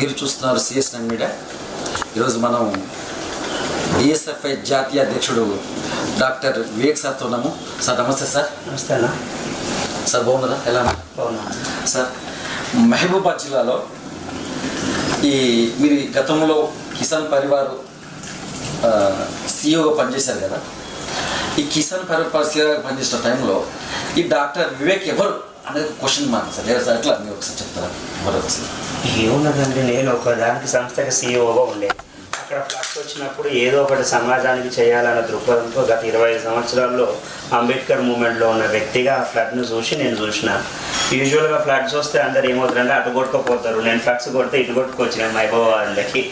మీరు చూస్తున్నారు CS nine media ఈరోజు మనం డిఎస్ఎఫ్ఐ జాతీయ అధ్యక్షుడు డాక్టర్ వివేక్ సార్తో ఉన్నాము. సార్ నమస్తే సార్. నమస్తే అన్న. సార్ బాగున్నారా? ఎలా? బాగున్నాను సార్ మహబూబాద్ జిల్లాలో ఈ మీరు గతంలో కిసాన్ పరివార్ సిఇఓగా పనిచేశారు కదా. ఈ కిసాన్ పరివార్ సిఇఓగా పనిచేసిన టైంలో ఈ డాక్టర్ వివేక్ ఎవరు? అనేది క్వశ్చన్ మార్క్ సార్. లేదు సార్ ఎట్లా? మీరు ఒకసారి చెప్తారా? మరొకసారి ఏమున్నదండి? నేను ఒక దానికి సంస్థకి సీఈఓగా ఉండే. అక్కడ ఫ్లడ్స్ వచ్చినప్పుడు ఏదో ఒకటి సమాజానికి చేయాలన్న దృక్పథంతో గత ఇరవై ఐదు సంవత్సరాల్లో అంబేద్కర్ మూమెంట్లో ఉన్న వ్యక్తిగా ఆ ఫ్లడ్ను చూసి నేను చూసిన. యూజువల్గా ఫ్లడ్స్ వస్తే అందరు ఏమవుతారంటే అటు కొట్టుకోపోతారు. నేను ఫ్లడ్స్ కొడితే ఇటు కొట్టుకొచ్చిన మహబూబాబాద్లకి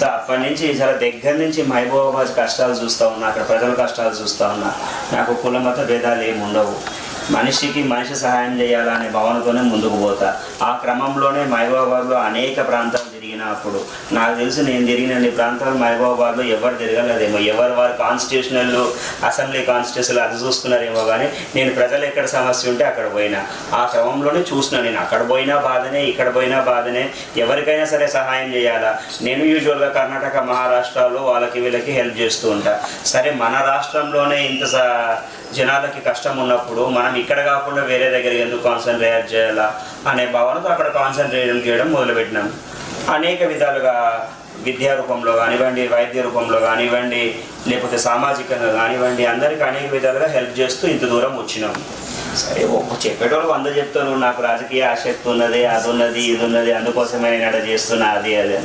సో అప్పటి నుంచి చాలా దగ్గర నుంచి మహబూబాబాద్ కష్టాలు చూస్తూ ఉన్నా. అక్కడ ప్రజల కష్టాలు చూస్తూ ఉన్నా. నాకు కుల మత భేదాలు ఏమి ఉండవు. మనిషికి మనిషి సహాయం చేయాలనే భావనతోనే ముందుకు పోతా. ఆ క్రమంలోనే మహబూబాబాద్లో అనేక ప్రాంతాలు అప్పుడు నాకు తెలుసు నేను జరిగిన అన్ని ప్రాంతాలు మహబూబాబాద్లో ఎవరు తిరగలేదేమో. ఎవరు వారు కాన్స్టిట్యూషనల్ అసెంబ్లీ కాన్స్టిట్యూషన్లు అది చూసుకున్నారేమో కానీ నేను ప్రజలు ఎక్కడ సమస్య ఉంటే అక్కడ పోయినా. ఆ క్రమంలోనే చూసిన నేను. అక్కడ పోయినా బాధనే ఇక్కడ పోయినా బాధనే. ఎవరికైనా సరే సహాయం చేయాలా? నేను యూజువల్గా కర్ణాటక మహారాష్ట్రలో వాళ్ళకి వీళ్ళకి హెల్ప్ చేస్తూ ఉంటా. సరే మన రాష్ట్రంలోనే ఇంత జనాలకి కష్టం ఉన్నప్పుడు మనం ఇక్కడ కాకుండా వేరే దగ్గర ఎందుకు కాన్సన్ట్రేట్ చేయాలా? అనే భావనతో అక్కడ కాన్సన్ట్రేట్ చేయడం మొదలుపెట్టినాం. అనేక విధాలుగా విద్యా రూపంలో కానివ్వండి వైద్య రూపంలో కానివ్వండి లేకపోతే సామాజికంగా కానివ్వండి అందరికీ అనేక విధాలుగా హెల్ప్ చేస్తూ ఇంత దూరం వచ్చినాం. సరే ఒక్క చెప్పేటోళ్ళు వంద చెప్తాను నాకు రాజకీయ ఆసక్తి ఉన్నది అది ఉన్నది ఇది ఉన్నది అందుకోసమే నేను అక్కడ చేస్తున్నా అది అది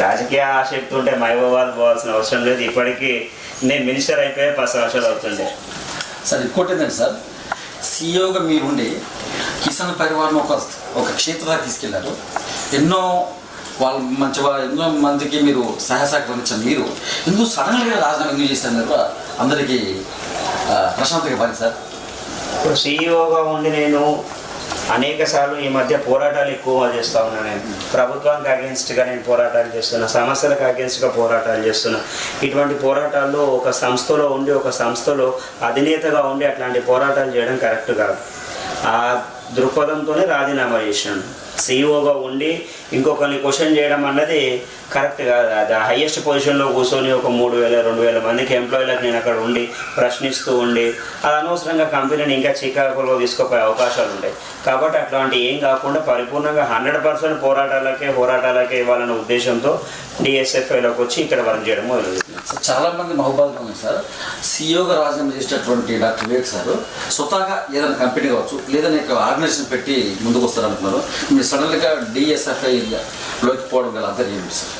రాజకీయ ఆసక్తి ఉంటే మహబూబాద్ పోవాల్సిన అవసరం లేదు. ఇప్పటికీ నేను మినిస్టర్ అయిపోయి పది సంవత్సరాలు అవుతుండే సార్ ఇంకోటి ఏంటంటే సార్ సీఈఓగా మీరుండి కిసాన్ పరివారం ఒక ఒక క్షేత్రానికి తీసుకెళ్ళారు. ఎన్నో వాళ్ళు మంచిగా ఎన్నో మందికి మీరు సహాయ సహకరించారు మీరు ఎందుకు సడన్గా రాజీనామా ఎందుకు చేశారు మీరు? అందరికీ ఆ, ప్రశాంతంగా పని సార్. ఇప్పుడు సీఈఓగా ఉండి నేను అనేక సార్లు ఈ మధ్య పోరాటాలు ఎక్కువగా చేస్తా ఉన్నాను నేను. ప్రభుత్వానికి అగేన్స్ట్గా నేను పోరాటాలు చేస్తున్నా సమస్యలకు అగేన్స్ట్గా పోరాటాలు చేస్తున్నా. ఇటువంటి పోరాటాల్లో ఒక సంస్థలో ఉండి ఒక సంస్థలో అధినేతగా ఉండి అట్లాంటి పోరాటాలు చేయడం కరెక్ట్ కాదు. ఆ దృక్పథంతోనే రాజీనామా చేశాను. సీఈఓగా ఉండి ఇంకొకరిని క్వశ్చన్ చేయడం అన్నది కరెక్ట్ కాదు. అది హయ్యెస్ట్ పొజిషన్లో కూర్చొని ఒక మూడు వేల రెండు వేల మందికి ఎంప్లాయీలకు నేను అక్కడ ఉండి ప్రశ్నిస్తూ ఉండి అది అనవసరంగా కంపెనీని ఇంకా చికాకులో తీసుకుపోయే అవకాశాలు ఉంటాయి. కాబట్టి అట్లాంటి ఏం కాకుండా పరిపూర్ణంగా హండ్రెడ్ పర్సెంట్ పోరాటాలకే పోరాటాలకే ఇవ్వాలన్న ఉద్దేశంతో డిఎస్ఎఫ్ఐలోకి వచ్చి ఇక్కడ వర్క్ చేయడం మొదలుపెట్టినాం సార్ చాలా మంది మహబాద్లో ఉన్నాయి సార్. సీఈఓగా రాజీనామా చేసేటటువంటి డాక్టర్ వివేక్ సార్ స్వతహాగా ఏదైనా కంపెనీ కావచ్చు లేదా నేను ఆర్గనైజేషన్ పెట్టి ముందుకు వస్తారనుకున్నారు మీరు సడన్గా డిఎస్ఎఫ్ఐలోకి పోవడం గల అందరూ సార్?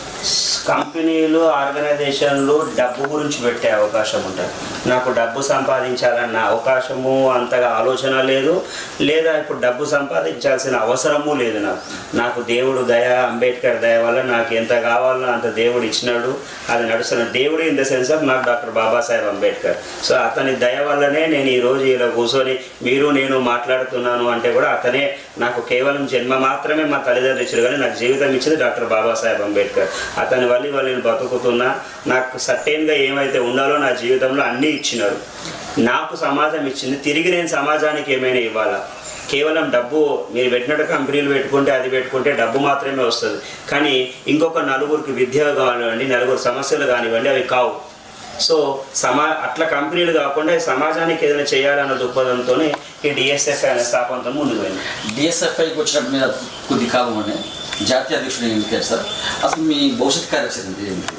కంపెనీలు ఆర్గనైజేషన్లు డబ్బు గురించి పెట్టే అవకాశం ఉంటుంది. నాకు డబ్బు సంపాదించాలన్న అవకాశము అంతగా ఆలోచన లేదు. లేదా ఇప్పుడు డబ్బు సంపాదించాల్సిన అవసరము లేదు నాకు. నాకు దేవుడు దయ అంబేద్కర్ దయ వల్ల నాకు ఎంత కావాలో అంత దేవుడు ఇచ్చినాడు. అది నడుస్తున్న దేవుడు ఇన్ ద సెన్స్ ఆఫ్ నాకు డాక్టర్ బాబాసాహెబ్ అంబేద్కర్. సో అతని దయ వల్లనే నేను ఈరోజు ఇలా కూర్చొని మీరు నేను మాట్లాడుతున్నాను అంటే కూడా అతనే నాకు కేవలం జన్మ మాత్రమే మా తల్లిదండ్రులు ఇచ్చారు కానీ నాకు జీవితం ఇచ్చింది డాక్టర్ బాబాసాహెబ్ అంబేద్కర్. అతని వల్ల ఇవాళ నేను బతుకుతున్నా. నాకు సర్టైన్గా ఏమైతే ఉండాలో నా జీవితంలో అన్నీ ఇచ్చినారు. నాకు సమాజం ఇచ్చింది. తిరిగి నేను సమాజానికి ఏమైనా ఇవ్వాలా? కేవలం డబ్బు మీరు పెట్టినట్టు కంపెనీలు పెట్టుకుంటే అది పెట్టుకుంటే డబ్బు మాత్రమే వస్తుంది. కానీ ఇంకొక నలుగురికి విద్య కానివ్వండి నలుగురు సమస్యలు కానివ్వండి అవి కావు. సో సమా అట్లా కంపెనీలు కాకుండా సమాజానికి ఏదైనా చేయాలన్న దృక్పథంతో ఈ డిఎస్ఎఫ్ఐ అనే స్థాపనతో ముందుకు పోయింది. డిఎస్ఎఫ్ఐకి వచ్చిన మీద కొద్ది కాలం జాతీయ అధ్యక్షుడు ఎన్నికారు సార్? అసలు మీ భవిష్యత్ కార్యాచరణ ఏంటి?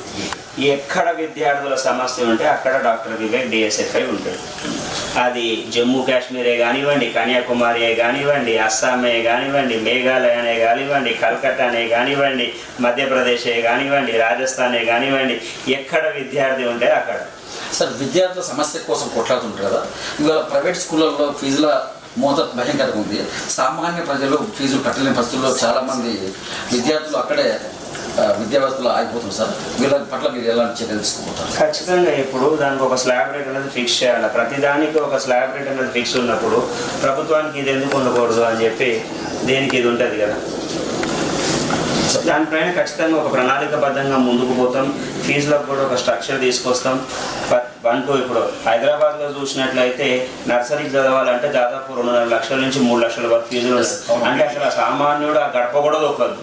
ఎక్కడ విద్యార్థుల సమస్య ఉంటే అక్కడ డాక్టర్ వివేక్ డిఎస్ఎఫ్ఐ ఉంటుంది అది జమ్మూ కాశ్మీరే కానివ్వండి కన్యాకుమారి కానివ్వండి అస్సామే కానివ్వండి మేఘాలయనే కానివ్వండి కలకత్తానే కానివ్వండి మధ్యప్రదేశే కానివ్వండి రాజస్థానే కానివ్వండి ఎక్కడ విద్యార్థి ఉంటే అక్కడ. సార్ విద్యార్థుల సమస్య కోసం కొట్లాడుతుంటారు కదా. ఇవాళ ప్రైవేట్ స్కూళ్ళల్లో ఫీజుల మోత భయంకరంగా ఉంది. సామాన్య ప్రజలు ఫీజులు కట్టలేని పరిస్థితుల్లో చాలామంది విద్యార్థులు అక్కడే ఆ, విద్యా వ్యవస్థలో ఆగిపోతున్నారు సార్. వీళ్ళ పట్ల మీరు ఎలాంటి చర్యలు తీసుకుపోతారు ఖచ్చితంగా ఇప్పుడు దానికి ఒక స్లాబ్ రేట్ అనేది ఫిక్స్ చేయాలి. ప్రతి దానికి ఒక స్లాబ్ రేట్ అనేది ఫిక్స్ ఉన్నప్పుడు ప్రభుత్వానికి ఇది ఎందుకు ఉండకూడదు అని చెప్పి దేనికి ఇది ఉంటుంది కదా. దానిపైన ఖచ్చితంగా ఒక ప్రణాళికబద్ధంగా ముందుకు పోతాం. ఫీజులకు కూడా ఒక స్ట్రక్చర్ తీసుకొస్తాం. వన్ టూ ఇప్పుడు హైదరాబాద్లో చూసినట్లయితే నర్సరీకి చదవాలంటే దాదాపు రెండున్నర లక్షల నుంచి మూడు లక్షల వరకు ఫీజులు అంటే అసలు ఆ సామాన్యుడు ఆ గడప కూడా దొక్కదు.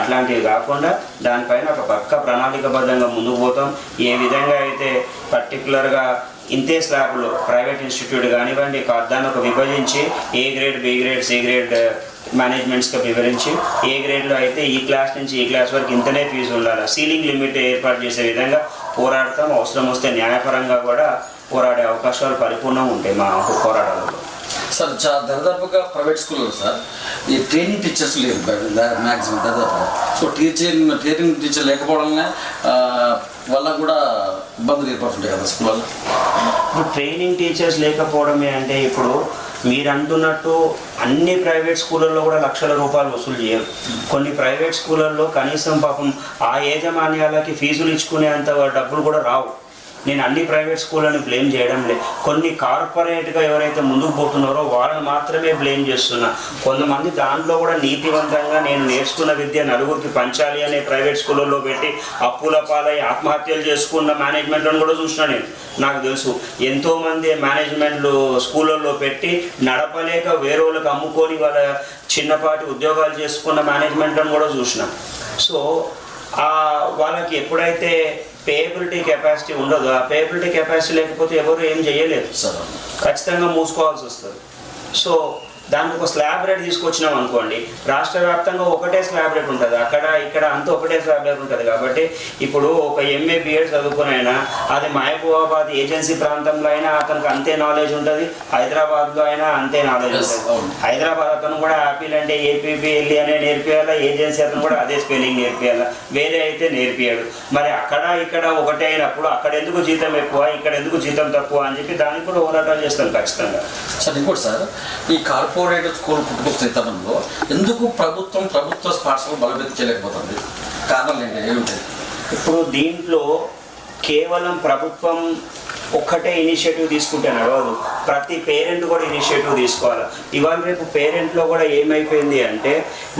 అట్లాంటివి కాకుండా దానిపైన ఒక పక్క ప్రణాళికబద్ధంగా ముందుకు పోతాం. ఏ విధంగా అయితే పర్టికులర్గా ఇంతే స్లాబ్లో ప్రైవేట్ ఇన్స్టిట్యూట్ కానివ్వండి కా- ఒక విభజించి A grade B grade C grade మేనేజ్మెంట్స్గా వివరించి ఏ గ్రేడ్లో అయితే ఈ క్లాస్ నుంచి ఈ క్లాస్ వరకు ఇంతనే ఫీజు ఉండాలి సీలింగ్ లిమిట్ ఏర్పాటు చేసే విధంగా పోరాడతాం. అవసరం వస్తే న్యాయపరంగా కూడా పోరాడే అవకాశాలు పరిపూర్ణంగా ఉంటాయి మా పోరాటాలలో. సార్ చా దాదాపుగా ప్రైవేట్ స్కూల్లో సార్. ఈ ట్రైనింగ్ టీచర్స్ లేరు మ్యాక్సిమం దాదాపుగా సో టీచర్ ట్రైనింగ్ టీచర్ లేకపోవడమే వల్ల కూడా ఇబ్బందులు ఏర్పడుతుంటాయి కదా స్కూళ్ళలో ఇప్పుడు ట్రైనింగ్ టీచర్స్ లేకపోవడమే అంటే ఇప్పుడు మీరు అంటున్నట్టు అన్ని ప్రైవేట్ స్కూళ్ళల్లో కూడా లక్షల రూపాయలు వసూలు చేయరు. కొన్ని ప్రైవేట్ స్కూళ్ళల్లో కనీసం పాపం ఆ యాజమాన్యాలకి ఫీజులు ఇచ్చుకునేంత డబ్బులు కూడా రావు. నేను అన్ని ప్రైవేట్ స్కూళ్ళని బ్లేమ్ చేయడం లేదు కొన్ని కార్పొరేట్గా ఎవరైతే ముందుకు పోతున్నారో వాళ్ళని మాత్రమే బ్లేమ్ చేస్తున్నా. కొంతమంది దాంట్లో కూడా నీతివంతంగా నేను నేర్చుకున్న విద్య నలుగురికి పంచాలి అనే ప్రైవేట్ స్కూళ్ళలో పెట్టి అప్పుల పాలై ఆత్మహత్యలు చేసుకున్న మేనేజ్మెంట్లను కూడా చూసినా నేను. నాకు తెలుసు. ఎంతోమంది మేనేజ్మెంట్లు స్కూళ్ళల్లో పెట్టి నడపలేక వేరే వాళ్ళకి అమ్ముకొని వాళ్ళ చిన్నపాటి ఉద్యోగాలు చేసుకున్న మేనేజ్మెంట్లను కూడా చూసిన. సో వాళ్ళకి ఎప్పుడైతే పేయబిలిటీ కెపాసిటీ ఉండదు. ఆ పేయబిలిటీ కెపాసిటీ లేకపోతే ఎవరు ఏం చేయలేరు. సార్. ఖచ్చితంగా మూసుకోవాల్సి వస్తుంది. సో దానికి ఒక స్లాబ్ రేట్ తీసుకొచ్చినాం అనుకోండి రాష్ట్ర వ్యాప్తంగా ఒకటే స్లాబ్ రేట్ ఉంటుంది. అక్కడ ఇక్కడ అంతా ఒకటే స్లాబ్ రేట్ ఉంటుంది కాబట్టి ఇప్పుడు ఒక ఎంఏ బిఎడ్ చదువుకునైనా అది మహబూబాబాద్ ఏజెన్సీ ప్రాంతంలో అయినా అతనికి అంతే నాలెడ్జ్ ఉంటుంది. హైదరాబాద్లో అయినా అంతే నాలెడ్జ్ ఉంటుంది. హైదరాబాద్ అతను కూడా యాపిల్ అంటే ఏపీబిఎల్ఈ అనే నేర్పియాలా ఏజెన్సీ అతను కూడా అదే స్పెల్లింగ్ నేర్పియాలా. వేరే అయితే నేర్పియాడు. మరి అక్కడ ఇక్కడ ఒకటే అయినప్పుడు అక్కడ ఎందుకు జీతం ఎక్కువ ఇక్కడ ఎందుకు జీతం తక్కువ అని చెప్పి దానికి కూడా పోరాటాలు చేస్తాం ఖచ్చితంగా. సార్ ఇంకోటి సార్ ఈ కార్పొరేట్ స్కూల్ పుట్టుకొస్తున్న తరంలో ఎందుకు ప్రభుత్వం ప్రభుత్వ పాఠశాల బలోపేతం కారణం కారణాలు ఏంటి? ఇప్పుడు దీంట్లో కేవలం ప్రభుత్వం ఒక్కటే ఇనిషియేటివ్ తీసుకుంటే నడవదు. ప్రతి పేరెంట్ కూడా ఇనిషియేటివ్ తీసుకోవాలి. ఇవాళ రేపు పేరెంట్లో కూడా ఏమైపోయింది అంటే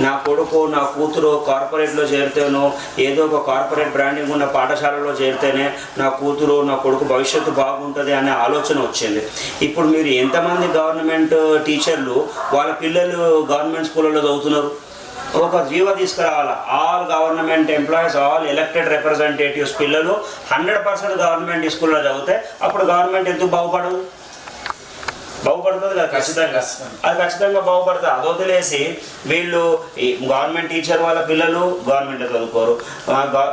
నా కొడుకు నా కూతురు కార్పొరేట్లో చేరితేనో ఏదో ఒక కార్పొరేట్ బ్రాండింగ్ ఉన్న పాఠశాలలో చేరితేనే నా కూతురు నా కొడుకు భవిష్యత్తు బాగుంటుంది అనే ఆలోచన వచ్చింది. ఇప్పుడు మీరు ఎంతమంది గవర్నమెంట్ టీచర్లు వాళ్ళ పిల్లలు గవర్నమెంట్ స్కూళ్ళలో చదువుతున్నారు? ఒక GO తీసుకురావాలా? All government employees all elected representatives పిల్లలు హండ్రెడ్ పర్సెంట్ గవర్నమెంట్ స్కూల్లో చదివితే అప్పుడు గవర్నమెంట్ ఎందుకు బాగుపడదు? కదా ఖచ్చితంగా. అది ఖచ్చితంగా బాగుపడతారు అది వదిలేసి వీళ్ళు ఈ గవర్నమెంట్ టీచర్ వాళ్ళ పిల్లలు గవర్నమెంట్ చదువుకోరు.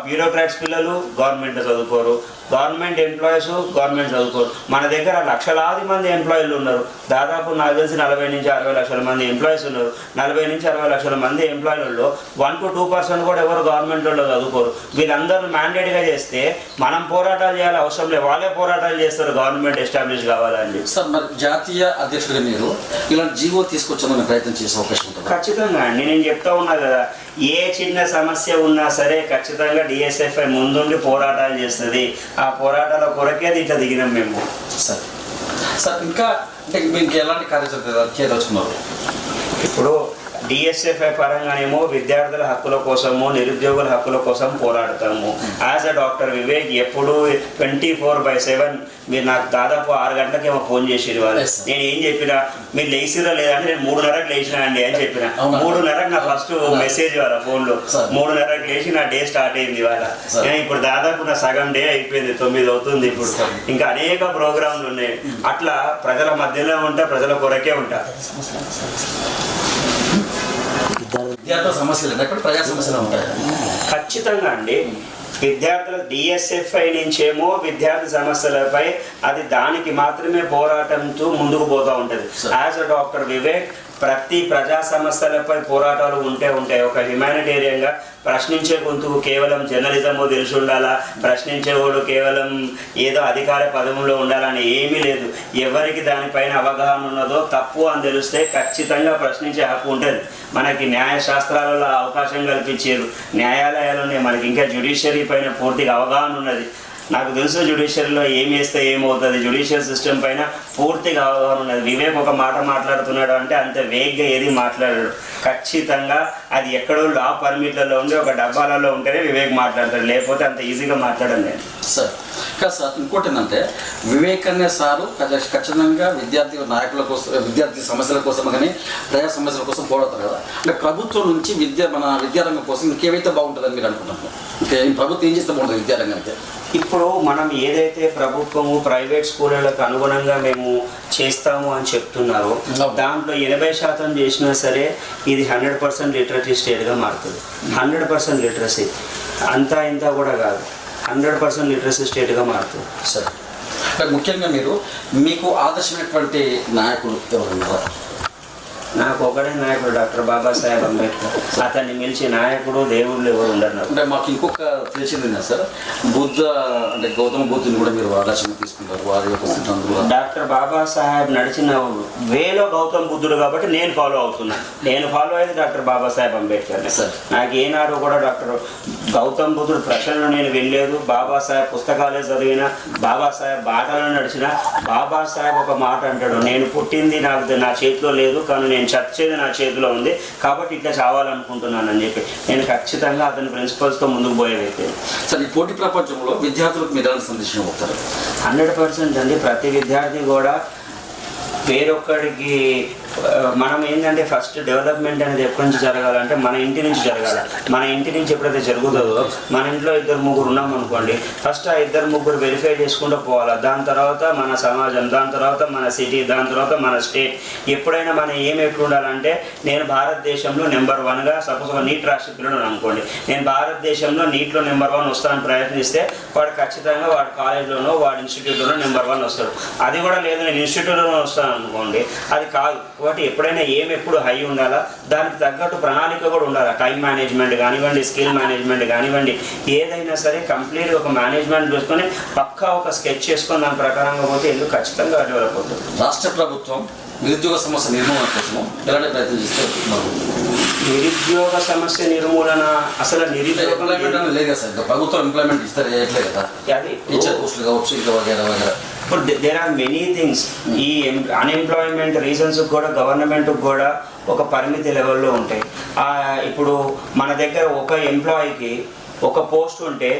బ్యూరోక్రాట్స్ పిల్లలు గవర్నమెంట్ చదువుకోరు. గవర్నమెంట్ ఎంప్లాయీస్ గవర్నమెంట్ చదువుకోరు. మన దగ్గర లక్షలాది మంది ఎంప్లాయీలు ఉన్నారు. దాదాపు నాకు తెలిసి నలభై నుంచి అరవై లక్షల మంది ఎంప్లాయీస్ ఉన్నారు. నలభై నుంచి అరవై లక్షల మంది ఎంప్లాయీలలో వన్ టు టూ పర్సెంట్ కూడా ఎవరు గవర్నమెంట్ వాళ్ళు చదువుకోరు. వీళ్ళందరూ మ్యాండేట్గా చేస్తే మనం పోరాటాలు చేయాలి అవసరం లేదు. వాళ్ళే పోరాటాలు చేస్తారు గవర్నమెంట్ ఎస్టాబ్లిష్ కావాలని. సార్ మరి జాతీయ అధ్యక్షుడిగా మీరు ఇలాంటి జీవో తీసుకొచ్చామని ప్రయత్నం చేసే అవకాశం ఉంటుంది? ఖచ్చితంగా అండి. నేను చెప్తా ఉన్నా కదా ఏ చిన్న సమస్య ఉన్నా సరే ఖచ్చితంగా డిఎస్ఎఫ్ఐ ముందుండి పోరాటాలు చేస్తుంది. ఆ పోరాటాల కొరకే ఇట్లా దిగినాం మేము. సార్. సార్ ఇంకా అంటే మీకు ఎలాంటి కార్యాచరణ చేయదలుచుకున్నారు ఇప్పుడు డిఎస్ఎఫ్ఐ పరంగానేమో విద్యార్థుల హక్కుల కోసము నిరుద్యోగుల హక్కుల కోసం పోరాడతాము యాజ్ అ డాక్టర్ వివేక్ ఎప్పుడు ట్వంటీ ఫోర్ బై సెవెన్ మీరు నాకు దాదాపు ఆరు గంటలకేమో ఫోన్ చేసేది వాళ్ళు. నేను ఏం చెప్పినా మీరు లేచిరా లేదంటే నేను మూడున్నరకు లేచినా అండి అని చెప్పిన? మూడున్నరకు నా ఫస్ట్ మెసేజ్ వాళ్ళ ఫోన్లో. మూడున్నరకు లేచి నా డే స్టార్ట్ అయింది Sir. నేను ఇప్పుడు దాదాపు నా సగం డే అయిపోయింది తొమ్మిది అవుతుంది ఇప్పుడు. ఇంకా అనేక ప్రోగ్రాంలు ఉన్నాయి అట్లా ప్రజల మధ్యలో ఉంటా ప్రజల కొరకే ఉంటా విద్యార్థుల సమస్యలు ఎక్కడ ప్రజా సమస్యలు ఉంటాయి? ఖచ్చితంగా అండి. విద్యార్థుల డిఎస్ఎఫ్ఐ నుంచేమో విద్యార్థి సమస్యలపై అది దానికి మాత్రమే పోరాటంతో ముందుకు పోతూ ఉంటుంది. యాజ్ అ డాక్టర్ వివేక్ ప్రతి ప్రజా సమస్యలపై పోరాటాలు ఉంటే ఉంటాయి. ఒక హ్యుమానిటేరియన్గా ప్రశ్నించే గొంతుకు కేవలం జర్నలిజము తెలిసి ఉండాలా? ప్రశ్నించేవాడు కేవలం ఏదో అధికార పదవుల్లో ఉండాలని ఏమీ లేదు. ఎవరికి దానిపైన అవగాహన ఉన్నదో తప్పు అని తెలిస్తే ఖచ్చితంగా ప్రశ్నించే హక్కు ఉంటుంది. మనకి న్యాయశాస్త్రాలలో అవకాశం కల్పించారు. న్యాయాలయాలు ఉన్నాయి మనకి ఇంకా జ్యుడిషియరీ పైన పూర్తిగా అవగాహన ఉన్నది. నాకు తెలుసు జుడిషియరీలో ఏం చేస్తే ఏమవుతుంది జుడిషియల్ సిస్టమ్ పైన పూర్తిగా అవగాహన ఉన్నది. వివేక్ ఒక మాట మాట్లాడుతున్నాడు అంటే అంత వేగ్గా ఏది మాట్లాడాడు. ఖచ్చితంగా అది ఎక్కడో లా పర్మిట్లలో ఉండి ఒక డబ్బాలలో ఉంటేనే వివేక్ మాట్లాడతాడు. లేకపోతే అంత ఈజీగా మాట్లాడండి సార్ కాదు సార్ ఇంకోటి ఏంటంటే వివేక్ అనే సారు ఖచ్చ- ఖచ్చితంగా విద్యార్థి నాయకుల కోసం విద్యార్థి సమస్యల కోసం కానీ ప్రజా సమస్యల కోసం పోరాడతారు కదా. అంటే ప్రభుత్వం నుంచి విద్య మన విద్యారంగం కోసం ఇంకేమైతే బాగుంటుందని మీరు అనుకుంటున్నారు? ఇంకే ప్రభుత్వం ఏం చేస్తే బాగుంటుంది విద్యారంగానికి ఇప్పుడు మనం ఏదైతే ప్రభుత్వము ప్రైవేట్ స్కూళ్ళకు అనుగుణంగా మేము చేస్తాము అని చెప్తున్నారో. దాంట్లో ఎనభై శాతం చేసినా సరే ఇది హండ్రెడ్ పర్సెంట్ లిటరసీ స్టేట్గా మారుతుంది. Hundred percent literacy. అంతా ఇంత కూడా కాదు. హండ్రెడ్ పర్సెంట్ లిటరసీ స్టేట్గా మారుతుంది సార్. ముఖ్యంగా మీరు మీకు ఆదర్శమైనటువంటి నాయకుడు ఎవరున్నారా నాకు ఒకడే నాయకుడు డాక్టర్ బాబాసాహెబ్ అంబేద్కర్. అతన్ని మించి నాయకుడు దేవుళ్ళు ఎవరు ఉండరు. అంటే మాకు ఇంకొక తెలిసింది సార్? బుద్ధ అంటే గౌతమ బుద్ధుని కూడా మీరు ఆదర్శంగా తీసుకుంటారు వారి యొక్క సిద్ధాంతం కూడా. డాక్టర్ బాబాసాహెబ్ నడిచిన వేలో గౌతమ్ బుద్ధుడు కాబట్టి నేను ఫాలో అవుతున్నా. నేను ఫాలో అయ్యేది డాక్టర్ బాబాసాహెబ్ అంబేద్కర్. సరే. నాకు ఏనాడు కూడా డాక్టర్ గౌతమ్ బుద్ధుడు ప్రశ్నలు నేను వెళ్ళలేదు బాబాసాహెబ్ పుస్తకాలే చదివిన బాబాసాహెబ్ బాటలో నడిచిన బాబాసాహెబ్ ఒక మాట అంటాడు నేను పుట్టింది నాకు నా చేతిలో లేదు కానీ నేను చచ్చేది నా చేతిలో ఉంది కాబట్టి ఇట్లా చావాలనుకుంటున్నానని చెప్పి నేను ఖచ్చితంగా అతని ప్రిన్సిపల్స్తో ముందుకు పోయే వ్యక్తి సార్ ఈ పోటీ ప్రపంచంలో విద్యార్థులకు మీరు ఎలాంటి సందేశం ఇవ్వతారు హండ్రెడ్ పర్సెంట్ అండి. ప్రతి విద్యార్థి కూడా వేరొక్కడికి ఆ, మనం ఏంటంటే ఫస్ట్ డెవలప్మెంట్ అనేది ఎప్పటి నుంచి జరగాలంటే మన ఇంటి నుంచి జరగాలి. మన ఇంటి నుంచి ఎప్పుడైతే జరుగుతుందో మన ఇంట్లో ఇద్దరు ముగ్గురు ఉన్నాం అనుకోండి ఫస్ట్ ఆ ఇద్దరు ముగ్గురు వెరిఫై చేసుకుంటూ పోవాలి. దాని తర్వాత మన సమాజం దాని తర్వాత మన సిటీ దాని తర్వాత మన స్టేట్ ఎప్పుడైనా మనం ఏం ఎప్పుడు ఉండాలంటే నేను భారతదేశంలో నెంబర్ వన్గా సపోజ్ ఒక నీట్ రాష్ట్ర పిల్లడు అనుకోండి. నేను భారతదేశంలో నీట్లో నెంబర్ వన్ వస్తానని ప్రయత్నిస్తే వాడు ఖచ్చితంగా వాడు కాలేజ్లోనో వాడి ఇన్స్టిట్యూట్లోనో నెంబర్ వన్ వస్తాడు. అది కూడా లేదు నేను ఇన్స్టిట్యూట్లోనే వస్తాను అనుకోండి. అది కాదు. కాబట్టి ఎప్పుడైనా ఏం ఎప్పుడు హై ఉండాలా? దానికి తగ్గట్టు ప్రణాళిక కూడా ఉండాలి? టైం మేనేజ్మెంట్ కానివ్వండి స్కిల్ మేనేజ్మెంట్ కానివ్వండి. ఏదైనా సరే కంప్లీట్ ఒక మేనేజ్మెంట్ చూసుకొని పక్కా ఒక స్కెచ్ చేసుకొని దాని ప్రకారంగా పోతే ఎందుకు ఖచ్చితంగా డెవలప్ అవుతుంది. రాష్ట్ర ప్రభుత్వం నిరుద్యోగ సమస్య నిర్మూలన కోసం ఎలాంటి ప్రయత్నం చేస్తే? నిరుద్యోగ సమస్య నిర్మూలన అసలు నిరుద్యోగం ఎంప్లాయ్మెంట్ లేదు కదా సార్. ప్రభుత్వం ఎంప్లాయ్మెంట్ ఇస్తారు? చేయట్లేదు కదా. అది టీచర్ పోస్టులు కావచ్చు ఇంకా వగేరా వగేరా. ఇప్పుడు దేర్ ఆర్ మెనీ థింగ్స్ ఈ అన్ఎంప్లాయ్మెంట్ రీజన్స్ కూడా గవర్నమెంట్ కూడా ఒక పరిమితి లెవెల్లో ఉంటాయి. ఇప్పుడు మన దగ్గర ఒక ఎంప్లాయీకి ఒక పోస్ట్ ఉంటే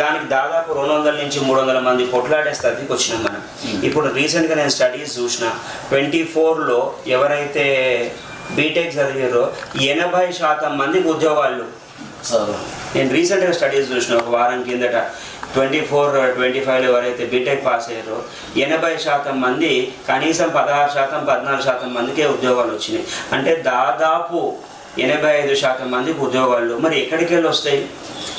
దానికి దాదాపు రెండు వందల నుంచి మూడు వందల మంది కొట్లాడే స్థితికి వచ్చినాం మనం. ఇప్పుడు రీసెంట్గా నేను స్టడీస్ చూసిన ట్వంటీ ఫోర్లో ఎవరైతే బీటెక్ చదివారో ఎనభై శాతం మందికి ఉద్యోగాలు నేను రీసెంట్గా స్టడీస్ చూసిన ఒక వారం కిందట. ట్వంటీ ఫోర్ ట్వంటీ ఫైవ్లో ఎవరైతే బీటెక్ పాస్ అయ్యారో ఎనభై శాతం మంది కనీసం పదహారు శాతం పద్నాలుగు శాతం మందికే ఉద్యోగాలు వచ్చినాయి. అంటే దాదాపు ఎనభై ఐదు శాతం మందికి ఉద్యోగాలు మరి ఎక్కడికి వెళ్ళి వస్తాయి?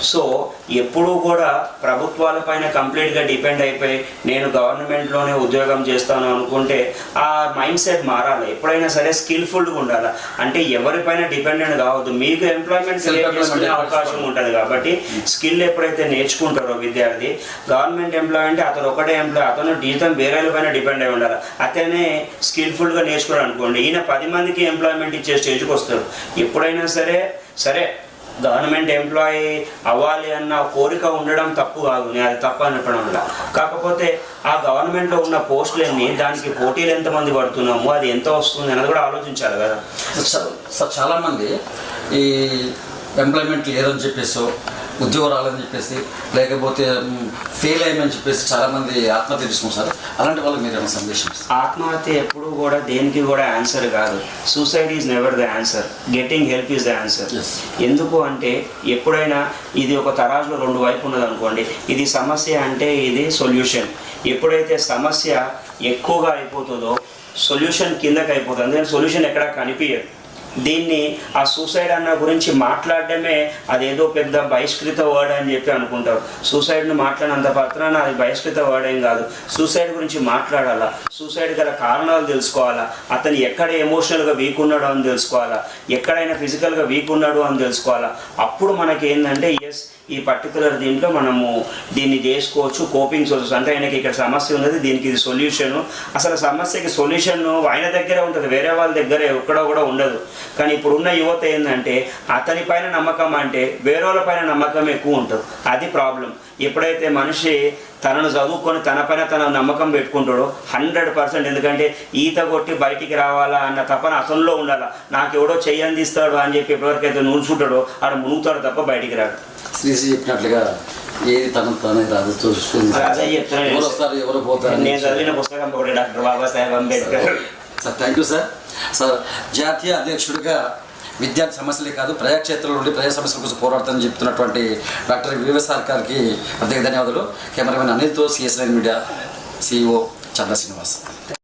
సో ఎప్పుడూ కూడా ప్రభుత్వాల పైన కంప్లీట్గా డిపెండ్ అయిపోయి నేను గవర్నమెంట్లోనే ఉద్యోగం చేస్తాను అనుకుంటే ఆ మైండ్ సెట్ మారాలి. ఎప్పుడైనా సరే స్కిల్ఫుల్గా ఉండాలి. అంటే ఎవరిపైన డిపెండెంట్ కావద్దు. మీకు ఎంప్లాయ్మెంట్ చేసుకునే అవకాశం ఉంటుంది కాబట్టి స్కిల్ ఎప్పుడైతే నేర్చుకుంటారో విద్యార్థి గవర్నమెంట్ ఎంప్లాయ్ అంటే అతను ఒకటే ఎంప్లాయ్ అతను జీతం వేరే పైన డిపెండ్ అయి ఉండాలి. అతనే స్కిల్ఫుల్గా నేర్చుకున్నాడు అనుకోండి. ఈయన పది మందికి ఎంప్లాయ్మెంట్ ఇచ్చే స్టేజ్కి వస్తాడు. ఎప్పుడైనా సరే సరే గవర్నమెంట్ ఎంప్లాయీ అవ్వాలి అన్న కోరిక ఉండడం తప్పు కాదు నేను అది తప్పు అని చెప్పడం కాకపోతే ఆ గవర్నమెంట్లో ఉన్న పోస్టులు దానికి పోటీలు ఎంతమంది పడుతున్నాము అది ఎంత వస్తుంది అన్నది కూడా ఆలోచించాలి కదా. సార్ సార్ చాలామంది ఈ ఎంప్లాయ్మెంట్ లేదని చెప్పేసి ఉద్యోగం రాలేదని చెప్పేసి లేకపోతే ఫెయిల్ అయ్యమని చెప్పేసి చాలామంది ఆత్మహత్య చేసుకుంటారు అలాంటి వాళ్ళకి మీరు ఏమైనా సందేశం ఆత్మహత్య ఎప్పుడు కూడా దేనికి కూడా ఆన్సర్ కాదు. Suicide is never the answer getting help is the answer. ఎందుకు అంటే ఎప్పుడైనా ఇది ఒక తరాజులో రెండు వైపు ఉన్నది అనుకోండి ఇది సమస్య అంటే ఇది సొల్యూషన్ ఎప్పుడైతే సమస్య ఎక్కువగా అయిపోతుందో సొల్యూషన్ కిందకి అయిపోతుంది అందుకని సొల్యూషన్ ఎక్కడ కనిపించదు దీన్ని ఆ సూసైడ్ అన్న గురించి మాట్లాడడమే అదేదో పెద్ద బహిష్కృత వర్డ్ అని చెప్పి అనుకుంటారు. సూసైడ్ను మాట్లాడినంత పత్రాన అది బహిష్కృత వర్డ్ ఏం కాదు. సూసైడ్ గురించి మాట్లాడాలా? సూసైడ్ గల కారణాలు తెలుసుకోవాలా? అతను ఎక్కడ ఎమోషనల్గా వీక్ ఉన్నాడో అని తెలుసుకోవాలా? ఎక్కడైనా ఫిజికల్గా వీక్ ఉన్నాడు అని తెలుసుకోవాలా? అప్పుడు మనకి ఏంటంటే ఎస్ ఈ పర్టికులర్ దీంట్లో మనము దీన్ని చేసుకోవచ్చు కోపింగ్ సోర్సెస్ అంటే ఆయనకి ఇక్కడ సమస్య ఉన్నది దీనికి ఇది సొల్యూషన్ అసలు సమస్యకి సొల్యూషన్ ఆయన దగ్గరే ఉంటుంది. వేరే వాళ్ళ దగ్గర ఎక్కడో కూడా ఉండదు. కానీ ఇప్పుడున్న యువత ఏంటంటే అతని పైన నమ్మకం అంటే వేరేల పైన నమ్మకం ఎక్కువ ఉంటుంది. అది ప్రాబ్లం. ఎప్పుడైతే మనిషి తనను చదువుకొని తన పైన తన నమ్మకం పెట్టుకుంటాడో హండ్రెడ్ పర్సెంట్ ఎందుకంటే ఈత కొట్టి బయటికి రావాలా అన్న తపన అతనిలో ఉండాలా. నాకు ఎవడో చెయ్యందిస్తాడు అని చెప్పి ఎవరికైతే నూల్చుంటాడో ఆడ మునుగుతాడు తప్ప బయటికి రాడు. శ్రీశ్రీ చెప్పినట్లుగా ఏది తన తనే రాదు చూస్తుంది ఎవరు పోతారు నేను చదివిన పుస్తకం ఒకటి doctor Babasaheb Ambedkar. Sir. Thank you sir sir జాతీయ అధ్యక్షుడిగా విద్యార్థి సమస్యలే కాదు ప్రజాక్షేత్రంలో ఉండి ప్రజా సమస్యల కోసం పోరాడతానని చెప్తున్నటువంటి డాక్టర్ వివేసార్ గారికి ప్రత్యేక ధన్యవాదాలు. Cameraman అనిల్తో CSI media CEO Chandra Srinivas.